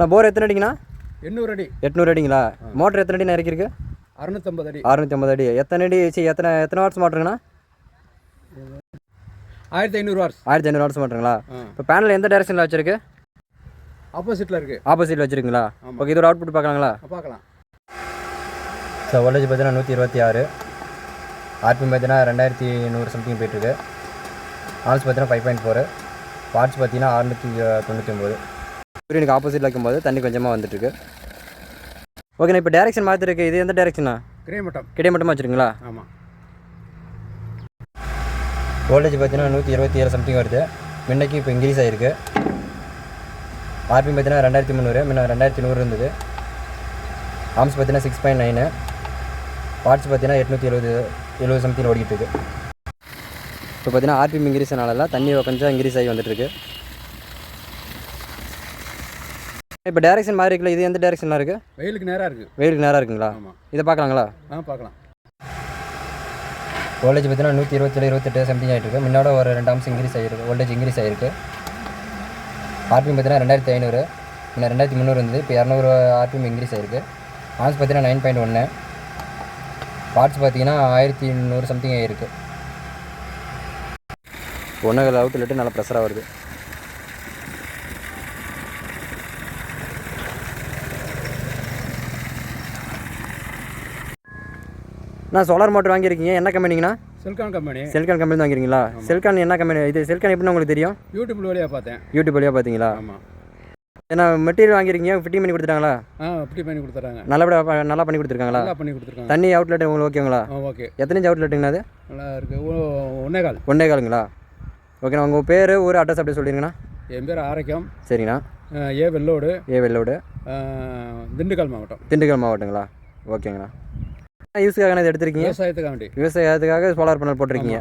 நான் போர் எத்தனை அடிங்கண்ணா? எண்ணூறு அடி. எட்நூறு அடிங்களா? மோட்டர் எத்தனை அடி இறக்கிருக்கு அறுநூத்தம்பது அடி. அறுநூற்றி ஐம்பது அடி. எத்தனை அடி சி எத்தனை எத்தனை வாட்ஸ் மோட்டருங்கண்ணா ஆயிரத்தி ஐநூறு வாட்ஸ் ஆயிரத்தி ஐநூறு வாட்ஸ் மோட்டருங்களா இப்போ பேனல் எந்த டேரக்ஷனில் வச்சிருக்கு? ஆப்போசிட்டில் இருக்குது ஆப்போசிட்டில் வச்சிருக்கீங்களா. ஓகே இதோட அவுட்புட் பார்க்கலாங்களா? பார்க்கலாம். ஸோ வோல்டேஜ் பார்த்தீங்கன்னா நூற்றி இருபத்தி ஆறு. ஆர்பிஎம் பார்த்தீங்கன்னா ரெண்டாயிரத்தி நூறு சம்திங் போயிட்டுருக்கு. ஆல்ஸ் பார்த்தீங்கன்னா ஃபைவ் பாயிண்ட் ஃபோரு வாட்ஸ் பார்த்தீங்கன்னா அறுநூற்றி தொண்ணூற்றி ஒம்பது சூரியனுக்கு ஆப்போசிட்டில் வைக்கும்போது தண்ணி கொஞ்சமாக வந்துட்டுருக்கு. ஓகேண்ணா இப்போ டேரெக்ஷன் மாற்றிருக்கு இது எந்த டேரெக்ஷனா கிரேமட்டம் கிடை மட்டுமா வச்சுருங்களா ஆமாம் வோல்டேஜ் பார்த்தீங்கன்னா நூற்றி இருபத்தி ஏழு சம்திங் வருது. முன்னைக்கு இப்போ இன்க்ரீஸ் ஆகிருக்கு ஆர்பிஎம் பார்த்தீங்கன்னா ரெண்டாயிரத்தி முந்நூறு முன்ன ரெண்டாயிரத்தி நூறு இருந்தது. ஆம்ஸ் பார்த்தீங்கன்னா சிக்ஸ் பாயிண்ட் நைனு வாட்ஸ் பார்த்தீங்கன்னா எட்நூற்றி எழுபது எழுபது சம்திங் ஓடிக்கிட்டு இருக்கு. இப்போ பார்த்தீங்கன்னா ஆர்பிஎம் இன்க்ரீஸ் ஆனால தண்ணி கொஞ்சம் இன்க்ரீஸ் ஆகி வந்துட்டு இருக்கு இப்போ டேரெக்ஷன் மாறி இருக்குல்ல இது எந்த டேரெக்ஷனில் இருக்குது வெயிலுக்கு நேராக இருக்குது வெயிலுக்கு நேராக இருக்குங்களா? ஆமாம் இதை பார்க்கலாங்களா? ஆ பார்க்கலாம். வோல்டேஜ் பார்த்தீங்கன்னா நூற்றி இருபத்தேழு இருபத்தெட்டு சம்திங் ஆகிட்டு இருக்கு. முன்னோட ஒரு ரெண்டு அம்சம் இன்க்ரீஸ் ஆகிருக்கு வோல்டேஜ் இன்க்ரீஸ் ஆகிருக்கு ஆர்பிஎம் பார்த்தீங்கன்னா ரெண்டாயிரத்தி ஐநூறு. முன்ன ரெண்டாயிரத்தி முந்நூறு இருந்தது இப்போ இரநூறு ஆர்பிஎம் இன்க்ரீஸ் ஆகிருக்கு ஆன்ஸ் பார்த்தீங்கன்னா நைன் பாயிண்ட் ஒன்று வாட்ஸ் பார்த்தீங்கன்னா ஆயிரத்தி நூறு சம்திங் ஆகிருக்கு ஒன்றுகள் அவுட்லெட்டு நல்லா ப்ரெஷராக வருது. நான் சோலார் மோட்டர் வாங்கியிருக்கீங்க. என்ன கம்பெனிங்கண்ணா செல்கான் கம்பெனி செல்கான் கம்பெனி வாங்கிருக்கீங்களா? செல்கான் என்ன கம்பெனி இது செல்கான் எப்படின்னு உங்களுக்கு தெரியும்? யூடியூப்ல வழியாக பார்த்தேன். யூடியூப் வழியாக பார்த்தீங்களா? ஆமாம் ஏன்னா மெட்டீரியல் வாங்கியிருக்கீங்க? ஃபிட்டிங் பண்ணி கொடுத்துட்டாங்களா? ஆ அப்படி பண்ணி கொடுத்துட்றாங்க. நல்லபடியாக நல்லா பண்ணி கொடுத்துருக்காங்களா? நல்லா பண்ணி கொடுத்துருக்காங்க. தண்ணி அவுட்லெட் உங்களுக்கு ஓகேங்களா ஓகே எத்தனை இன்ச் அவுட்லெட்டுங்கண்ணா அது? நல்லா இருக்குது ஒன்னே கால். ஒன்றே காலுங்களா? ஓகேண்ணா உங்கள் பேர் ஊர் அட்ரஸ் அப்படியே சொல்லிடுங்கண்ணா என் பேர் ஆரோக்கியம். சரிண்ணா ஆ, ஏ வெள்ளோடு. ஏ வெள்ளோடு. திண்டுக்கல் மாவட்டம். திண்டுக்கல் மாவட்டங்களா? ஓகேங்கண்ணா யூஸுக்காக இது எடுத்திருக்கீங்க? விவசாயத்துக்காக விவசாயத்துக்காக சோலார் பேனல் போட்டிருக்கீங்க.